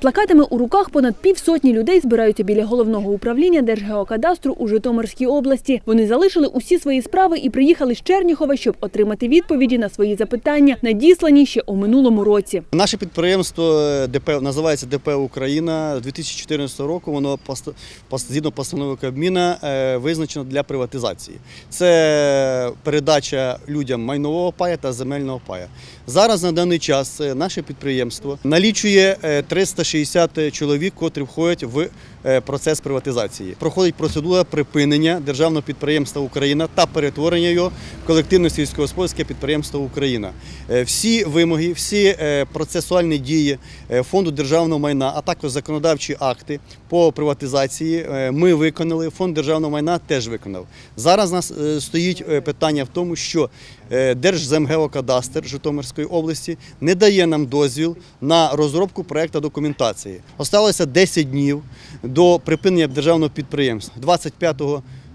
плакатами у руках понад півсотні людей збираються біля головного управління Держгеокадастру у Житомирській області. Вони залишили усі свої справи і приїхали з Черніхова, щоб отримати відповіді на свої запитання, надіслані ще у минулому році. Наше підприємство е, ДП називається ДП Україна з 2014 року. Воно згідно постанови Кабміна е, визначено для приватизації. Це передача людям майнового пая та земельного пая. Зараз на даний час е, наше підприємство налічує 360 60 е, чоловік, котрі входять в процес приватизації. Проходить процедура припинення державного підприємства Україна та перетворення його в колективне сільськогосподарське підприємство Україна. Е, Всі вимоги, всі е, процесуальні дії е, фонду державного майна, а також законодавчі акти по приватизації е, ми виконали. Фонд державного майна теж виконав. Зараз у нас е, стоїть е, питання в тому, що е, Держземгеокадастр Житомирської області не дає нам дозвіл на розробку проекту документації. Осталося 10 днів до припинення державного підприємства 25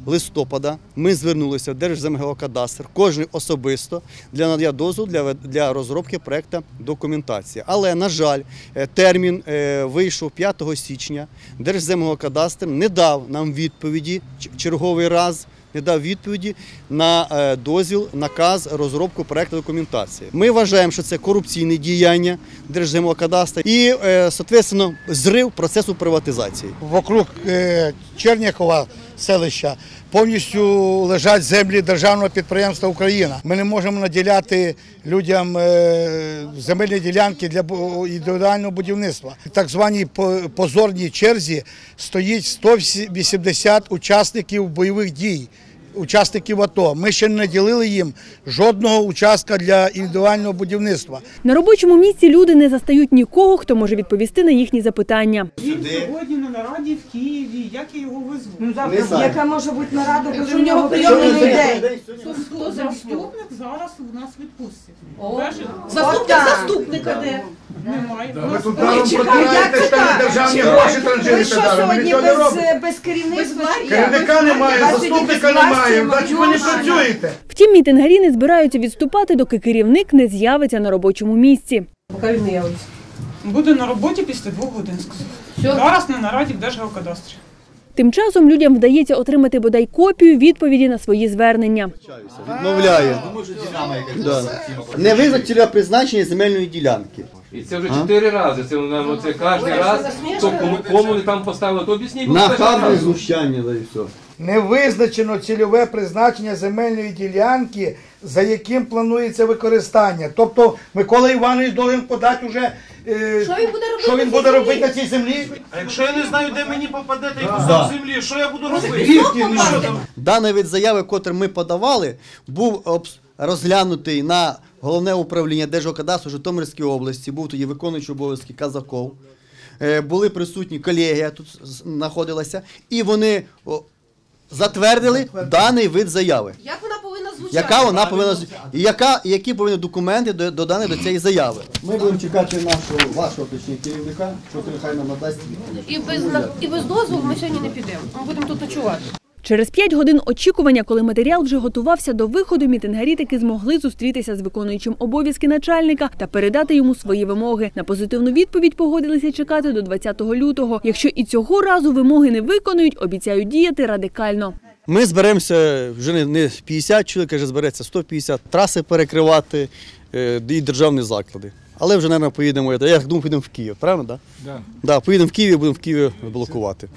листопада ми звернулися в Держземгеокадастр, кожен особисто для надання дозу для, для розробки проекту документації. Але, на жаль, е, термін е, вийшов 5 січня. Держземгеокадастр не дав нам відповіді черговий раз. Не дав відповіді на е, дозвіл, наказ, розробку проекту документації. Ми вважаємо, що це корупційне діяння Держземгеокадастру і, е, соответственно, зрив процесу приватизації. вокруг е, Черняхова селища повністю лежать землі державного підприємства Україна. Ми не можемо наділяти людям е, земельні ділянки для індивідуального будівництва. В так званій по- позорній черзі стоїть 180 учасників бойових дій. Учасників АТО. Ми ще не наділили їм жодного участка для індивідуального будівництва. На робочому місці люди не застають нікого, хто може відповісти на їхні запитання. Він сьогодні на нараді в Києві. Як я його визву? Ну завтра яка може бути нарада, коли в нього прийомний прийомний заступник зараз у нас відпустці? Заступник заступника де? Немає. У Ви тут нам протираєте, що так? державні гроші Ви транжирите що дали, сьогодні нічого не без, без керівництва? Керівника немає, заступника власті немає, значить ви не працюєте. Втім, мітингарі не збираються відступати, доки керівник не з'явиться на робочому місці. Поки він не явиться. Буде на роботі після двох годин, сказав. Зараз на нараді в Держгеокадастрі. Тим часом людям вдається отримати бодай копію відповіді на свої звернення. Відмовляє. Да. Не визначили призначення земельної ділянки. І це вже чотири рази. Це нам це кожен раз. То кому, кому не там поставили, то об'ясніть. ласка, Нахабне разом. знущання, да і все. Не визначено цільове призначення земельної ділянки, за яким планується використання. Тобто Микола Іванович должен подати вже, е, Що він буде робити що на він цій буде землі? робити на цій землі. А якщо я не знаю, де мені попадете і кусок землі, що я буду робити? Що там? Даний вид заяви, котрий ми подавали, був обс- розглянутий на головне управління Держгеокадастру Житомирської області. Був тоді виконуючий обов'язки Казаков. Е, Були присутні колегія тут з- знаходилася, і вони о, затвердили даний вид заяви. Як вона повинна звучати? Яка вона повинна і яка які повинні документи до- додані до цієї заяви? Ми будемо чекати нашого вашого точніше керівника, що нехай нам надасть І без, і без дозволу ми сьогодні не підемо. Ми будемо тут ночувати. Через п'ять годин очікування, коли матеріал вже готувався до виходу, мітингарі таки змогли зустрітися з виконуючим обов'язки начальника та передати йому свої вимоги. На позитивну відповідь погодилися чекати до 20 лютого. Якщо і цього разу вимоги не виконують, обіцяють діяти радикально. Ми зберемося вже не- не 50 чоловік, а вже збереться 150 траси перекривати е, і державні заклади. Але вже, мабуть, поїдемо. Я думаю, поїдемо в Київ, правильно? Да? Да. Да, поїдемо в Київ і будемо в Києві блокувати.